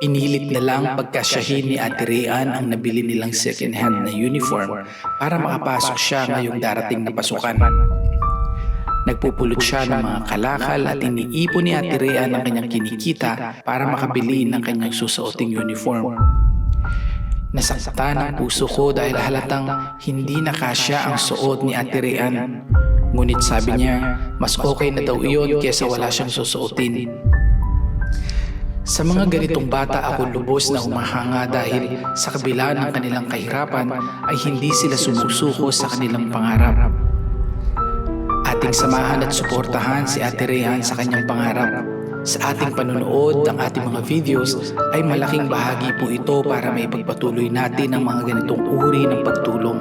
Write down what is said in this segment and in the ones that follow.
Pinilit na lang pagkasyahin ni Ate Rian ang nabili nilang second hand na uniform para makapasok siya ngayong darating na pasukan. Nagpupulot siya ng mga kalakal at iniipon ni Ate Rian ang kanyang kinikita para makabili ng kanyang susuoting uniform. Nasaktan ang puso ko dahil halatang hindi na kasya ang suot ni Ate Rian. Ngunit sabi niya, mas okay na daw iyon kesa wala siyang susuotin. Sa mga ganitong bata ako lubos na humahanga dahil sa kabila ng kanilang kahirapan ay hindi sila sumusuko sa kanilang pangarap. Ating samahan at suportahan si Ate Rehan sa kanyang pangarap. Sa ating panonood ng ating mga videos ay malaking bahagi po ito para may pagpatuloy natin ang mga ganitong uri ng pagtulong.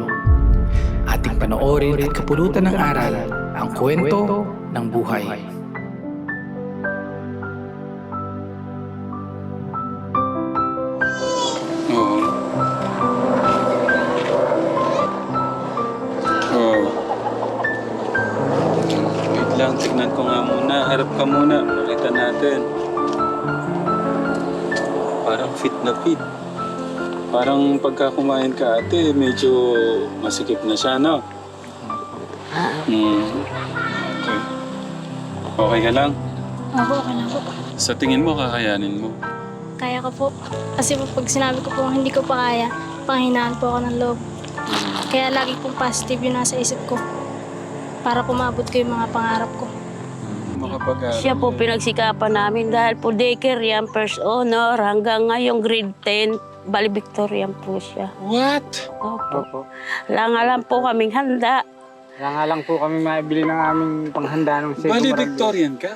Ating panoorin at kapulutan ng aral ang kwento ng buhay. Parang pagka kumain ka ate, medyo masikip na siya, no? Hmm. Okay. Okay ka lang? Ako, okay na po. Sa tingin mo, kakayanin mo? Kaya ko po. Kasi po pag sinabi ko po hindi ko pa kaya, panghinaan po ako ng loob. Kaya lagi pong positive yun nasa isip ko. Para pumabot ko yung mga pangarap ko. Makapag Siya po pinagsikapan namin dahil po daycare yan, first honor, hanggang ngayong grade 10, Bali Victorian po siya. What? Opo. Opo. Langalan po kaming handa. Kaya nga lang po kami maibili ng aming panghanda ng Seco Bali, Barangay. Victorian ka?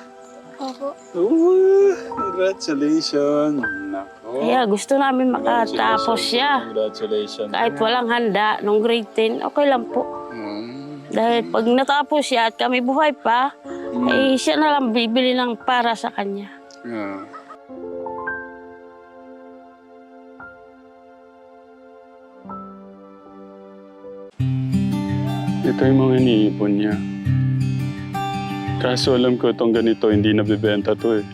Opo. Oh, congratulations. Nako. Kaya gusto namin makatapos siya. Congratulations. Kahit walang handa nung grade 10, okay lang po. Mm. Dahil pag natapos siya at kami buhay pa, Mm. eh siya na lang bibili ng para sa kanya. Yeah. Ito yung mga iniipon niya. Kaso alam ko itong ganito, hindi nabibenta to eh.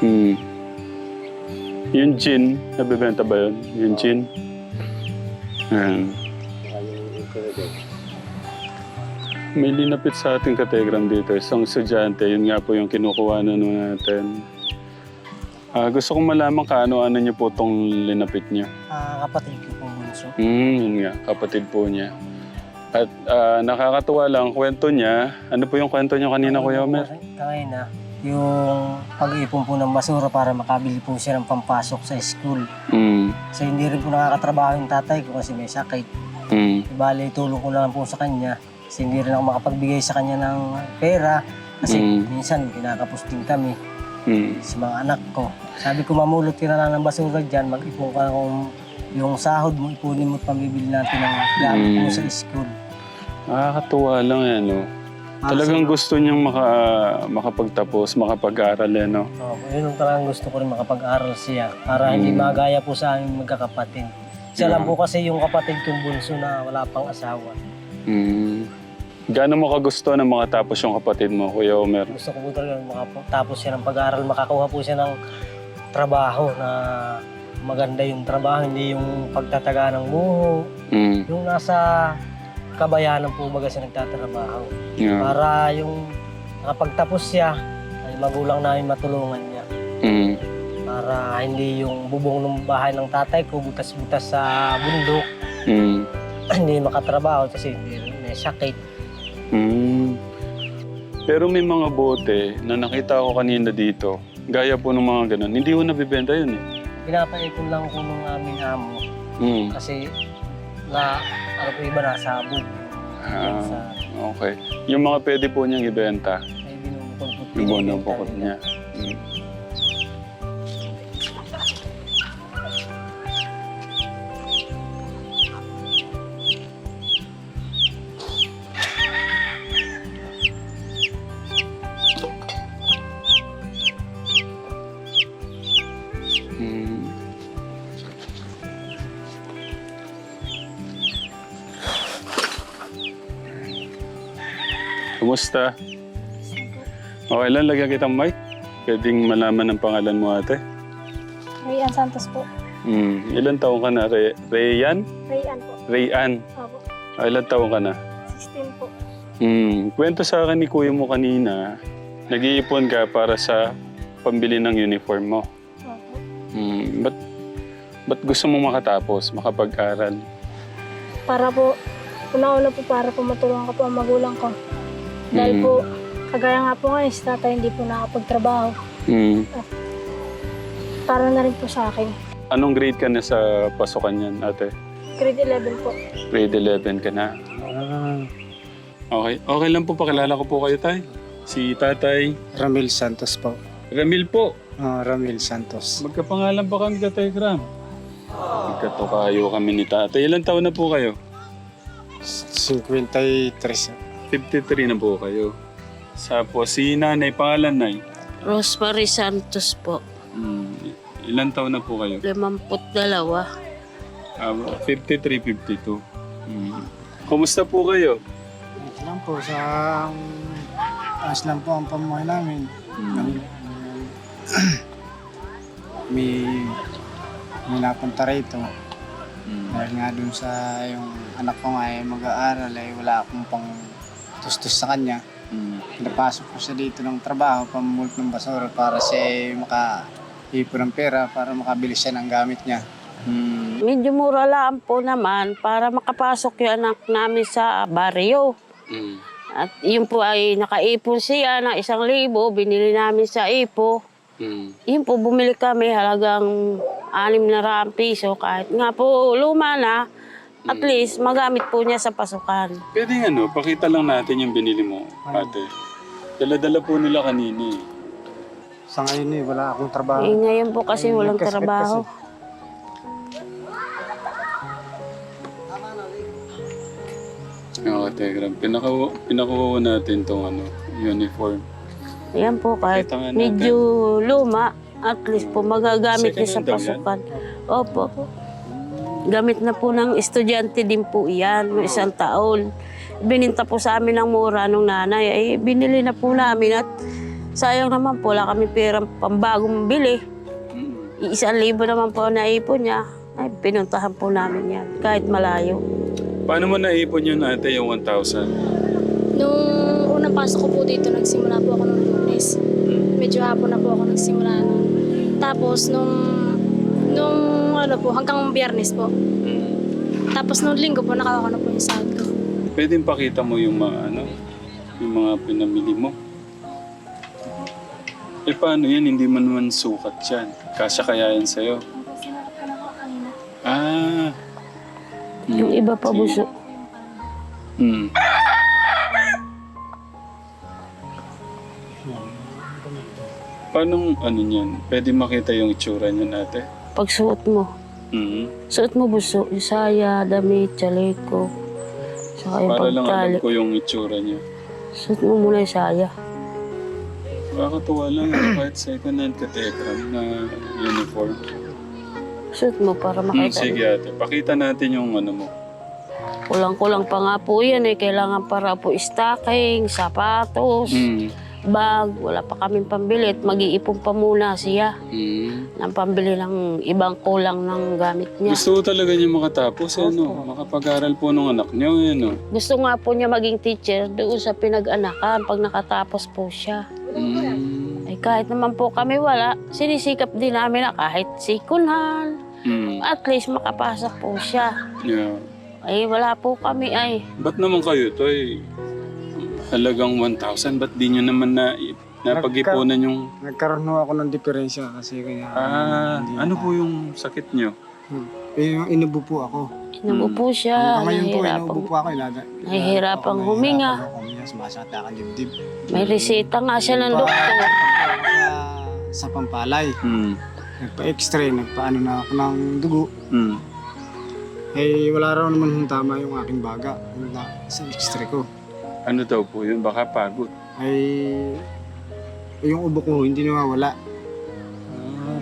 Hmm. Yung gin, nabibenta ba yun? Yung gin? Ayan. May linapit sa ating kategram dito. Isang estudyante, yun nga po yung kinukuha na natin. Ah, gusto kong malaman kaano-ano niyo po itong linapit niyo. Ah, kapatid ko po bunso. Hmm, yun nga, kapatid po niya. At ah, nakakatuwa lang, kwento niya. Ano po yung kwento niyo kanina, Kuya Omer? Kaya na, yung pag-ipon po ng basura para makabili po siya ng pampasok sa school. Hmm, Kasi hindi rin po nakakatrabaho yung tatay ko kasi may sakit. hmm, Ibali, tulong ko na lang po sa kanya. Kasi hindi rin ako makapagbigay sa kanya ng pera. Kasi Mm. minsan kinakapusting kami hmm. sa mga anak ko. Sabi ko, mamulot ka na lang ng basura dyan, mag-ipon ka kung yung sahod mo, ipunin mo at pambibili natin ng gamit mo Mm. sa school. Nakakatuwa lang eh, no? Para Talagang sa- gusto niyang maka, makapagtapos, makapag-aral eh, no? Oh, yun ang talagang gusto ko rin makapag-aral siya para hindi Mm. magaya po sa aming magkakapatid. Siya lang Yeah. po kasi yung kapatid kong bunso na wala pang asawa. Hmm. Gaano mo kagusto na makatapos yung kapatid mo, Kuya Omer? Gusto ko po talaga makatapos siya ng pag-aaral, makakuha po siya ng trabaho na maganda yung trabaho, hindi yung pagtataga ng buho, Hmm. yung nasa kabayanan po baga siya nagtatrabaho. Yeah. Para yung nakapagtapos siya, ay magulang namin matulungan niya. Hmm. Para hindi yung bubong ng bahay ng tatay ko butas-butas sa bundok, Hmm. hindi makatrabaho kasi hindi may sakit. Hmm. Pero may mga bote na nakita ko kanina dito. Gaya po ng mga ganun. Hindi ko nabibenta yun eh. Pinapaikon lang ko ng aming amo Hmm. kasi na ano po iba nasa bug. Ah, sa okay. Yung mga pwede po niyang ibenta, may binubukol po. yung niya. Hmm. Kumusta? Okay lang, lagyan kitang mic. Pwedeng malaman ang pangalan mo ate. Rayan Santos po. Hmm. Ilan taong ka na? Re Rayan? Rayan po. Rayan. Opo. Ah, ilan taong ka na? 16 po. Hmm. Kwento sa akin ni kuya mo kanina, nag-iipon ka para sa pambili ng uniform mo. Opo. Hmm. Ba't, ba't gusto mo makatapos, makapag-aral? Para po, una-una po para po matulungan ko po ang magulang ko. Dahil Mm. po, kagaya nga po ngayon, si tatay hindi po nakapagtrabaho. Hmm. Para na rin po sa akin. Anong grade ka na sa pasukan yan, ate? Grade 11 po. Grade 11 ka na. Ah, Okay. Okay lang po, pakilala ko po kayo, tay. Si tatay Ramil Santos po. Ramil po. Ah, Ramil Santos. Magkapangalan pa kami ka, Tay Gram. Magkatukayo kami ni tatay. Ilan taon na po kayo? 53. 53 na po kayo. Sa po, si nanay, pangalan nay. Rosemary Santos po. Hmm. Ilan taon na po kayo? Limamput dalawa. Ah, 53, 52. Hmm. Kumusta po kayo? Ito lang po sa um, ayos lang po ang pamuhay namin. Hmm. may may napunta rito. Hmm. Dahil nga dun sa yung anak ko nga ay mag-aaral ay wala akong pang tustos sa kanya. Hmm. Pinapasok ko siya dito ng trabaho, pamumulot ng basura para siya maka ipon ng pera para makabili siya ng gamit niya. Hmm. Medyo mura lang po naman para makapasok yung anak namin sa baryo. Hmm. At yun po ay nakaipon siya ng isang libo, binili namin sa ipo. Hmm. Yun po, bumili kami halagang anim na raang piso. Kahit nga po luma na, at least magamit po niya sa pasukan. Pwede nga no, pakita lang natin yung binili mo, ate. Dala-dala po nila kanina eh. Sa ngayon eh, wala akong trabaho. Eh, ngayon po kasi Ay, walang nagkasakit trabaho. kasi. Oo, Telegram. Pinakaw pinakuha natin tong ano, uniform. Ayan po, kahit Kita nga natin. medyo luma, at least po magagamit niya sa hand daw yan? pasukan. Opo. Gamit na po ng estudyante din po iyan, ng isang taon. Bininta po sa amin ng mura nung nanay. Ay, binili na po namin at sayang naman po, wala kami perang pambagong bili. Isang libo naman po na ipon niya. Ay, pinuntahan po namin yan, kahit malayo. Paano mo naipon yun ate yung 1,000? Nung unang pasok ko po dito, nagsimula po ako ng lunes. Medyo hapon na po ako nagsimula nun. Tapos nung, nung ano po, hanggang biyernes po. Hmm. Tapos nung linggo po, nakawa ko na po yung sahod ko. Pwede pakita mo yung mga ano, yung mga pinamili mo. Eh paano yan? Hindi man naman sukat yan. Kasya kaya yan sa'yo. Ah. Yung iba pa Sige. buso. Hmm. Paano ano niyan? Pwede makita yung itsura niyan ate? Pagsuot mo, Hmm. suot mo buso, yung saya, damit, chaleko, saka yung Para lang pagtali. alam ko yung itsura niya. Suot mo muna yung saya. Nakakatuwa lang yun, kahit second hand katekram na uniform. Suot mo para Hmm, makita. sige ate, pakita natin yung ano mo. Kulang-kulang pa nga po yan eh. Kailangan para po stocking, sapatos, Hmm. Bag. Wala pa kaming pambili at mag-iipon pa muna siya Hmm. ng pambili ng ibang kulang ng gamit niya. Gusto ko talaga niya makatapos, eh, no? Makapag-aral po ng anak niyo, eh, no? Gusto nga po niya maging teacher doon sa pinag-anakan pag nakatapos po siya. Hmm. Ay kahit naman po kami wala, sinisikap din namin na kahit sikunhan, Hmm. at least makapasok po siya. Yeah. Ay wala po kami ay. Ba't naman kayo to, eh? Halagang 1,000, ba't di nyo naman na, napag-ipunan yung... Nagkaroon ho ako ng diferensya kasi kaya... Ah, hindi ano po yung sakit nyo? Hmm. Eh, yung inubo po ako. Inubo po siya, Hanggang ngayon po, nahihirapan. inubo po ako. Inada, Nahihirapang ako, huminga. nahihirapan ako huminga. Sumasakit ang dibdib. May reseta nga siya ng doktor. Sa, sa Pampalay. Hmm. Nagpa-x-ray, nagpaano na ako ng dugo. Hmm. Eh, wala raw naman yung tama yung aking baga yung na, sa x-ray ko. Ano daw po yun? Baka pagod. Ay, yung ubo ko hindi nawawala. Ah.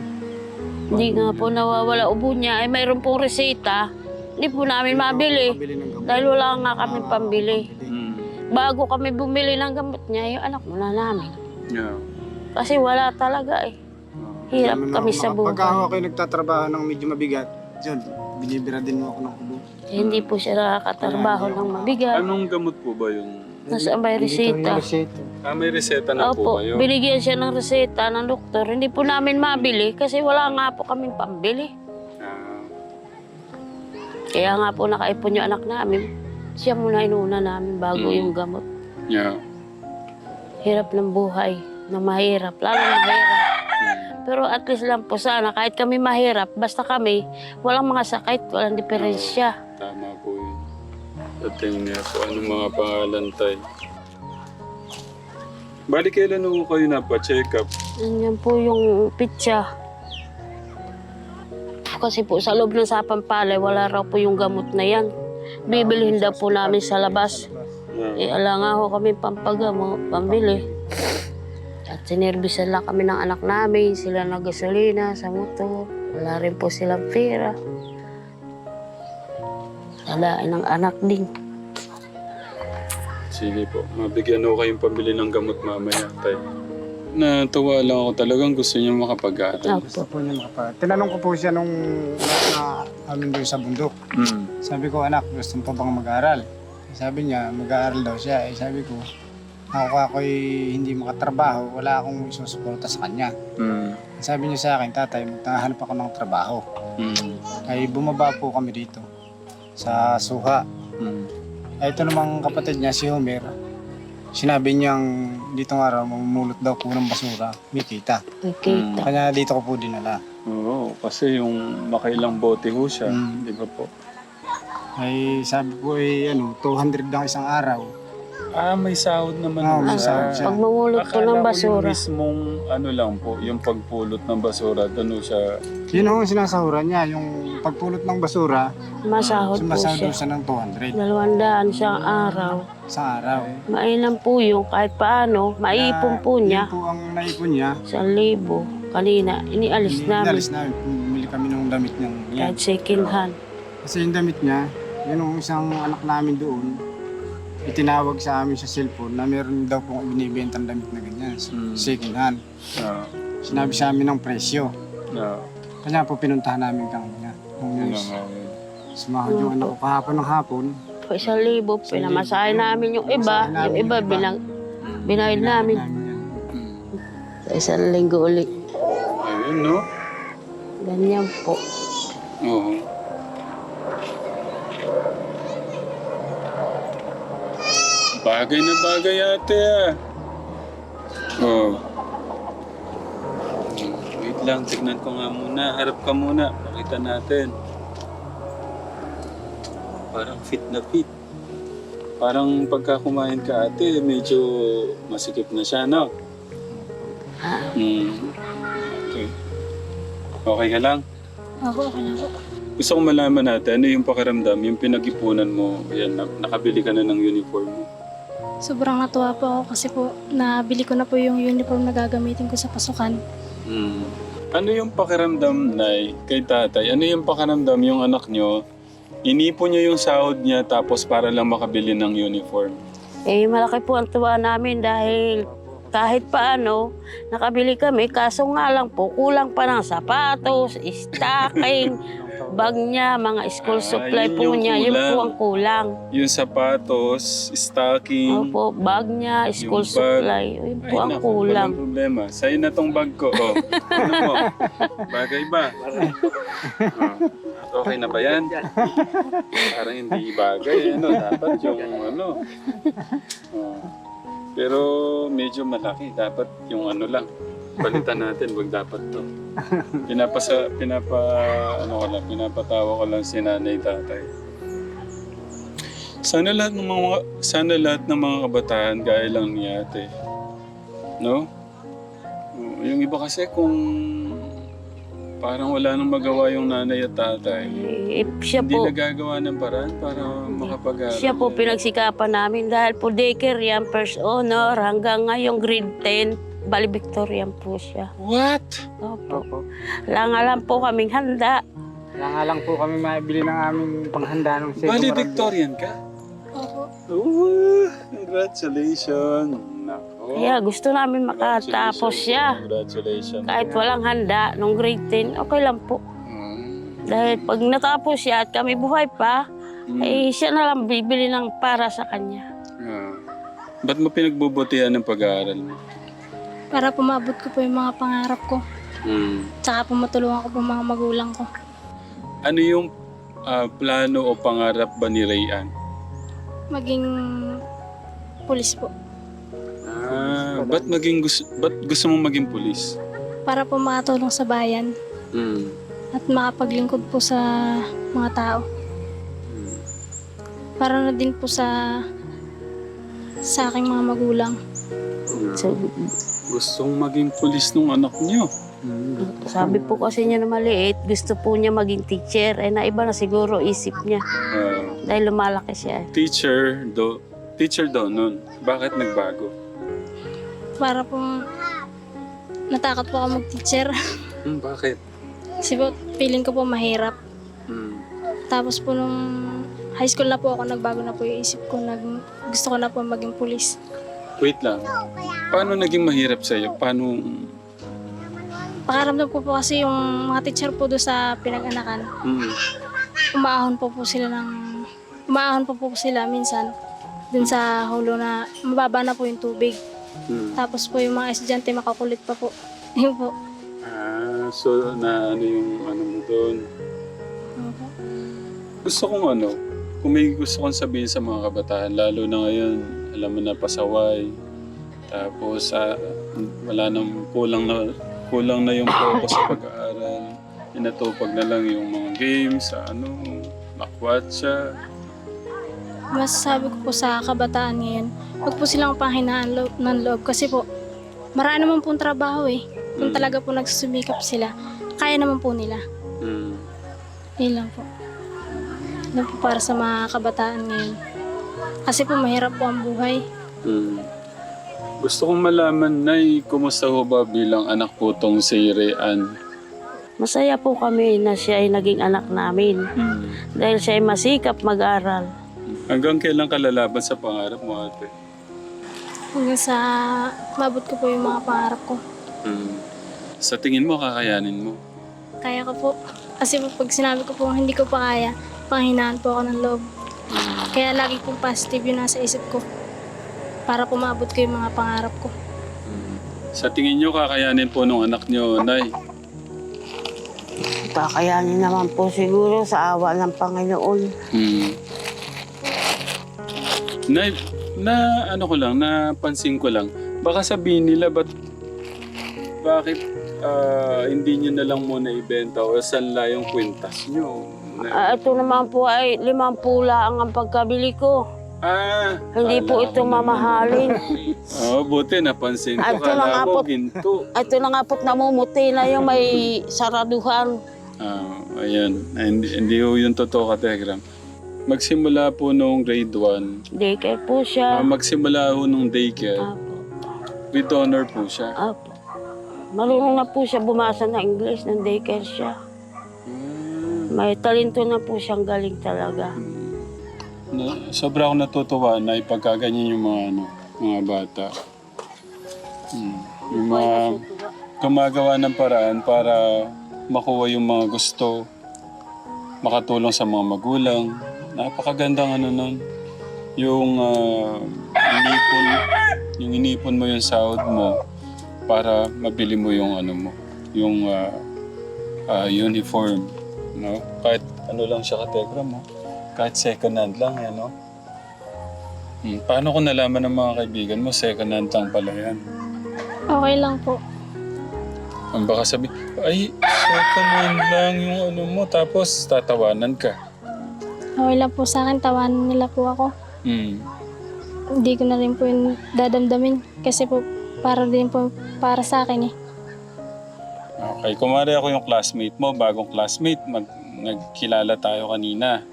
Hindi nga po nawawala ubo niya. Ay mayroon pong reseta. Hindi po namin mabili. Mabili ng gamot. Dahil wala nga kami pambili. Hmm. Bago kami bumili ng gamot niya, yung anak mo na namin. Yeah. Kasi wala talaga eh. Oh. Hirap kami sa Pagka buhay. ako kayo nagtatrabaho ng medyo mabigat, dyan, binibira din mo ako ng kubo. Hindi po siya nakakatrabaho ng mabigat. Anong gamot po ba yung... Nasa may resita. Ah, may reseta na po Opo, kayo? binigyan siya ng reseta ng doktor. Hindi po namin mabili kasi wala nga po kaming pambili. Ah, Kaya nga po nakaipon yung anak namin. Siya muna inuna namin bago Mm. yung gamot. yeah. Hirap ng buhay, na mahirap, lalo mahirap. Mm. Pero at least lang po sana, kahit kami mahirap, basta kami, walang mga sakit, walang diferensya. Tama po. Dating niya po, anong mga pangalan tayo? Bali, kailan ho kayo napacheck up? Yan po yung pitsa. Kasi po sa loob ng sapang palay, wala raw po yung gamot na yan. Bibilhin daw po namin sa labas. Eh, Ah, ala nga ho kami pampagamo, pambili. At sinervisan lang kami ng anak namin, sila na gasolina sa motor. Wala rin po silang pera. Alain ng anak din. sige po, mabigyan ho kayong pambili ng gamot mamaya tayo. Natuwa lang ako talagang gusto niyo makapag-aaral. Gusto po niya makapag... Tinanong ko po siya nung na amin doon sa bundok. Mm. Sabi ko, anak, gusto mo pa bang mag-aaral? Sabi niya, mag-aaral daw siya. Eh, sabi ko, ako ako'y hindi makatrabaho, wala akong isusuporta sa kanya. Mm. Sabi niya sa akin, tatay, magtahanap ako ng trabaho. Mm. Ay bumaba po kami dito sa Suha. Mm. Ay ito namang kapatid niya, si Homer. Sinabi niyang dito nga raw, mamumulot daw po ng basura. May kita. May kita. Kanya dito ko po dinala. Oo, kasi yung makailang bote ho siya, Mm. di ba po? Ay sabi ko ay ano, 200 lang isang araw. Ah, may sahod naman Ah, may sahod siya. Pag mamulot po Akala ng ko yung basura. mismong ano lang po, yung pagpulot ng basura, doon siya. Yun ang sinasahuran niya, yung pagpulot ng basura, Masahod po sumasahod siya. siya ng 200 Dalawandaan siyang araw. sa araw. Mainam po yung kahit paano, maipon po Yun niya. po ang naipon niya. Sa libo. Kanina, inialis namin. Inalis namin. Bumili kami ng damit niyang yan. Kahit second hand. Kasi yung damit niya, yun ang isang anak namin doon, itinawag sa amin sa cellphone na meron daw pong binibentang damit na ganyan, Mm. second hand. Ah, Sinabi sa amin ng presyo. ah, Kanya po pinuntahan namin kanina. Nung yun nga yun. sumahod yung anak ko kahapon ng hapon. Po isang libo, pinamasahe namin yung iba. Yung iba, binang, binayad namin. yan. Sa isang linggo ulit. Ayun, no? Ganyan po. Oo. Bagay na bagay ate ah. Oh. Wait lang, tignan ko nga muna. Harap ka muna. Pakita natin. Parang fit na fit. Parang pagka kumain ka ate, medyo masikip na siya, no? Hmm. Okay. Okay ka lang? Ako, okay na po. Gusto ko malaman natin, ano yung pakiramdam, yung pinag-ipunan mo, yan, na- nakabili ka na ng uniform mo. Sobrang natuwa po ako kasi po nabili ko na po yung uniform na gagamitin ko sa pasukan. Hmm. Ano yung pakiramdam, Nay, kay tatay? Ano yung pakiramdam yung anak nyo? Inipon niya yung sahod niya tapos para lang makabili ng uniform. Eh, malaki po ang tuwa namin dahil kahit paano, nakabili kami. Kaso nga lang po, kulang pa ng sapatos, stocking, bag niya, mga school Ah, supply yun po yung niya. Yun kulang. po ang kulang. Yung sapatos, stocking. Opo, bag niya, school bag. supply. Yun po ang naku, kulang. walang problema. Sa'yo na tong bag ko. Oh. ano mo? Bagay ba? Oh. Okay na ba yan? Parang hindi bagay. Ano, dapat yung ano. Oh. Pero medyo malaki. Dapat yung ano lang. Balitan natin, wag dapat to. Pinapasa, pinapa, ano ko lang, pinapatawa ko lang si nanay tatay. Sana lahat ng mga sana lahat ng mga kabataan gaya lang ni ate. No? Yung iba kasi kung parang wala nang magawa yung nanay at tatay, Eh, siya hindi po, nagagawa ng paraan para makapag-aral. siya po pinagsikapan namin dahil po daycare yan, first honor, hanggang ngayong grade 10, bali Victorian po siya. What? Opo. Opo. Lang alam po kaming handa. Nga lang po kami maibili ng aming panghanda ng second Bali. Victorian ka? Opo. Oh, congratulations. Nako. Kaya gusto namin makatapos siya. Congratulations. Kahit walang handa nung grade 10, okay lang po. Mm. Dahil pag natapos siya at kami buhay pa, Mm. eh siya na lang bibili ng para sa kanya. Ah. Ba't mo pinagbubutihan ng pag-aaral mo? Para pumabot ko po yung mga pangarap ko. Mm. Tsaka po matulungan ko po mga magulang ko. Ano yung ah, plano o pangarap ba ni Rayan? Maging pulis po. Ah, ba't maging gusto, ba't gusto mong maging pulis? Para po makatulong sa bayan Mm. at makapaglingkod po sa mga tao. Mm. Para na din po sa sa aking mga magulang. So, Gustong maging pulis nung anak niyo. sabi po kasi niya na maliit, gusto po niya maging teacher. Eh naiba na siguro isip niya Ah, dahil lumalaki siya. teacher do teacher daw nun. Bakit nagbago? Para po natakot po ako mag-teacher. Hmm, bakit? Kasi po feeling ko po mahirap. Hmm. Tapos po nung high school na po ako, nagbago na po yung isip ko. Nag, gusto ko na po maging pulis. Wait lang. Paano naging mahirap sa'yo? Paano... Pakaramdam ko po kasi yung mga teacher po doon sa pinag-anakan. Hmm. Umaahon po po sila ng... Umaahon po po sila minsan dun sa hulo na mababa na po yung tubig. Hmm. Tapos po yung mga estudyante makakulit pa po. Yun po. Ah, so na ano yung ano mo doon. Po. Gusto kong ano, kung may gusto kong sabihin sa mga kabataan, lalo na ngayon, alam mo na pasaway, tapos ah, wala nang kulang na kulang na yung focus sa pag-aaral. Inatupag na lang yung mga games, sa ano, makwatsa. Masasabi ko po sa kabataan ngayon, huwag po silang panghinaan lo- ng loob kasi po, marami naman pong trabaho eh. Kung Mm. talaga po nagsusumikap sila, kaya naman po nila. Hmm. Yun lang po. Yun po para sa mga kabataan ngayon. Kasi po mahirap po ang buhay. Hmm. Gusto kong malaman, Nay, kumusta ho ba bilang anak po tong si Rean? Masaya po kami na siya ay naging anak namin. Hmm. Dahil siya ay masikap mag-aral. Hanggang kailan ka lalaban sa pangarap mo, ate? Hanggang sa mabot ko po yung mga pangarap ko. Hmm. Sa tingin mo, kakayanin mo? Kaya ko po. Kasi po pag sinabi ko po hindi ko pa kaya, panghinaan po ako ng loob. Kaya lagi pong positive yung nasa isip ko. Para po maabot ko yung mga pangarap ko. Sa tingin nyo, kakayanin po nung anak nyo, Nay? Kakayanin naman po siguro sa awa ng Panginoon. Hmm. Nay, na ano ko lang, napansin ko lang, baka sabihin nila, ba't, bakit ah, hindi nyo na lang muna ibenta o sanla yung kwintas nyo? Na- Ah, ito naman po ay limang pula ang pagkabili ko. ah, Hindi po ito mamahalin. Oo, buti napansin ko. Ah, ito na nga Kala ko po. ginto. Ito na nga po't namumuti na yung may saraduhan. Ah, ayan. Ah, Hindi, hindi ho yung totoo ka, Tegram. Magsimula po nung grade 1. Daycare po Ah, siya. magsimula ho nung daycare. Apo. With honor po siya. Apo. Marunong na po siya bumasa ng English ng daycare siya. May talento na po siyang galing talaga. Na, sobra akong natutuwa na ipagkaganyan yung mga ano, mga bata. Hmm. Yung mga gumagawa ng paraan para makuha yung mga gusto, makatulong sa mga magulang. Napakagandang ano nun. Yung ah, inipon, yung inipon mo yung sahod mo para mabili mo yung ano mo, yung ah, ah, uniform. No? Kahit ano lang siya kategram mo. Kahit second hand lang, yan, no? Hmm, paano kung nalaman ng mga kaibigan mo, second hand lang pala yan? Okay lang po. Ang baka sabi, ay, second hand lang yung ano mo, tapos tatawanan ka. Okay lang po sa akin, tawanan nila po ako. Hmm. Hindi ko na rin po yung dadamdamin. Kasi po, para din po para sa akin eh. Okay, kumari ako yung classmate mo, bagong classmate, mag, nagkilala tayo kanina.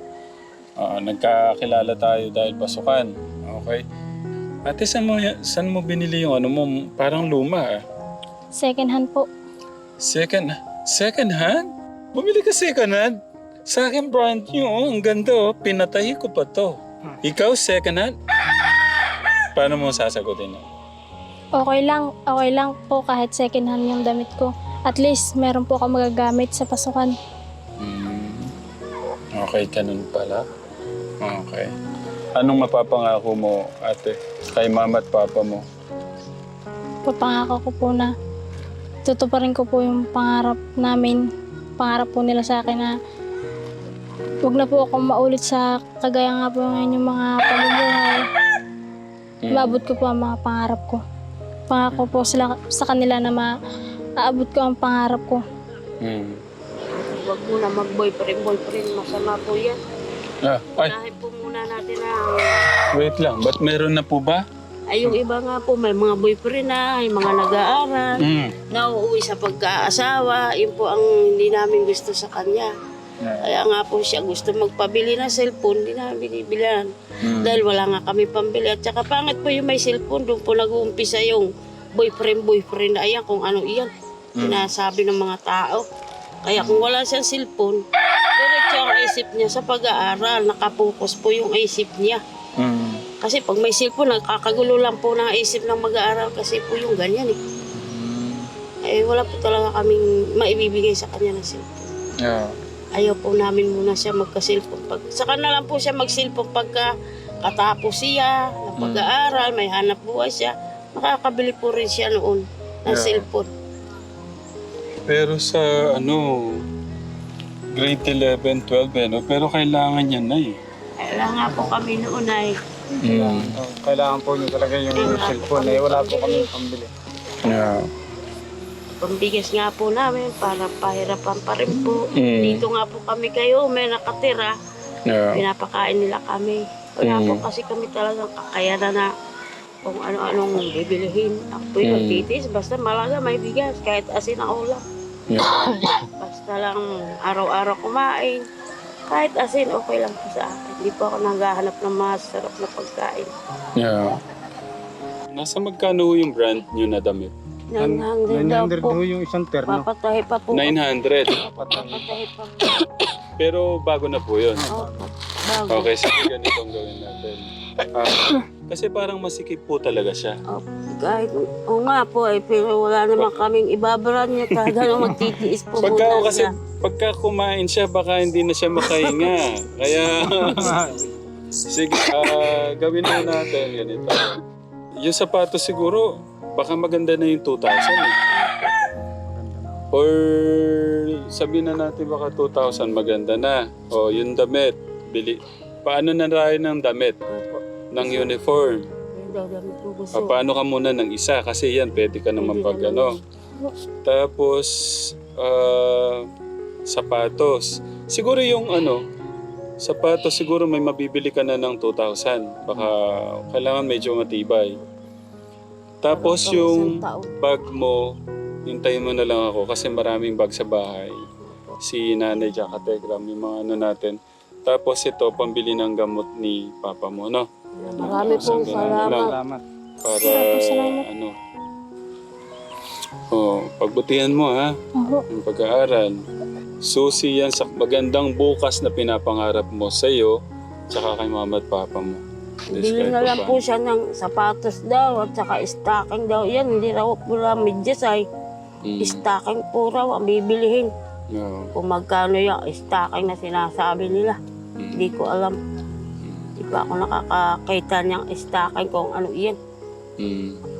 Oo, nagkakilala tayo dahil pasukan. Okay. Ate, saan mo, saan mo binili yung ano mo? Parang luma ah. Second hand po. Second, second hand? Bumili ka second hand? Sa akin brand new, oh. ang ganda oh. Pinatay ko pa to. Ikaw second hand? Paano mo sasagutin? Okay lang, okay lang po kahit second hand yung damit ko. At least meron po ako magagamit sa pasukan. Mm. Okay, ganun pala. Okay. Anong mapapangako mo, ate? Kay mama at papa mo? Papangako ko po na tutuparin ko po yung pangarap namin. Pangarap po nila sa akin na huwag na po ako maulit sa kagaya nga po ngayon yung mga pamumuhay. Mm. Maabot ko po ang mga pangarap ko. Pangako po sila, sa kanila na maaabot ko ang pangarap ko. Mm. Huwag muna mag-boyfriend, boyfriend. Masama po yan. Ah, ay, Unahin po muna natin ang... wait lang. Ba't meron na po ba? Ay, yung iba nga po, may mga boyfriend na, may mga nag-aaral, Mm. nauuwi sa pagkaasawa. Yun po ang hindi namin gusto sa kanya. Kaya nga po siya gusto magpabili ng cellphone, hindi namin binibilan. Mm. Dahil wala nga kami pambili. At saka pangit po yung may cellphone, doon po nag-uumpisa yung boyfriend-boyfriend na ayan, kung ano iyan. Sinasabi ng mga tao. Kaya kung wala siyang cellphone, diretso ang isip niya sa pag-aaral. Nakapokus po yung isip niya. Mm. Kasi pag may cellphone, nagkakagulo lang po ng isip ng mag-aaral kasi po yung ganyan eh. Eh, wala po talaga kaming maibibigay sa kanya ng cellphone. Yeah. Ayaw po namin muna siya magka-cellphone. Pag, saka na lang po siya mag-cellphone pagka katapos siya ng pag-aaral, may hanap buhay siya. Makakabili po rin siya noon ng Yeah. cellphone. Pero sa ano, grade 11, 12 eh, no? Pero kailangan niya na eh. Kaya nga po kami noon ay Mm. Oh, kailangan po nyo talaga yung cellphone eh. Wala po kami pambili. Yeah. pambigas nga po namin para pahirapan pa rin po. Mm. Dito nga po kami kayo, may nakatira. Yeah. Pinapakain nila kami. Wala po Mm. kasi kami talagang kakayanan na kung ano-anong bibilihin. Ako po'y Mm. magtitis, basta malaga may bigas, kahit asin ang ulam. Yeah. Basta lang araw-araw kumain. Kahit asin, okay lang po sa akin. Hindi po ako naghahanap ng masarap na pagkain. Yeah. Nasa magkano yung brand nyo na damit? 900 daw 900 po. ho yung isang terno. Papatahi pa po. 900. Papatahi pa po. Pero bago na po yun. Opo. Bago. Okay, sige, ganito ang gawin natin. Ah, kasi parang masikip po talaga siya. Opo. Kahit, o nga po eh, pero wala naman kaming ibabaran niya. Talaga nang magtitiis po Pagka muna kasi siya. pagka kumain siya baka hindi na siya makahinga. Kaya sige, ah, gawin na natin ganito. Yung sapatos siguro baka maganda na yung 2,000 eh. Or sabihin na natin baka 2,000 maganda na. O yung damit, bili. Paano na rin ng damit? Opo. Ng uniform. Damit ko gusto. Ah, paano ka muna ng isa? Kasi yan, pwede ka naman pag ano. Tapos, ah, sapatos. Siguro yung ano, sapatos, siguro may mabibili ka na ng 2,000. Baka kailangan medyo matibay. Tapos Parang yung isang taon. bag mo, hintayin mo na lang ako kasi maraming bag sa bahay. Si nanay Tegram, yung mga ano natin. Tapos ito, pambili ng gamot ni papa mo, no? Marami Isang pong ganun lang. salamat. Salamat. Para Salamat. ano. Oh, pagbutihan mo ha, Oho. yung pag-aaral. Susi yan sa magandang bukas na pinapangarap mo sa iyo tsaka kay mama at papa mo. Bili na lang po siya ng sapatos daw at saka stocking daw. Yan, hindi raw po lang medyas ay Mm. stocking po raw ang bibilihin. Yeah. Kung magkano yung stocking na sinasabi nila. Hindi ko alam. Hindi pa ako nakakakita niyang stocking kung ano yan. Mm.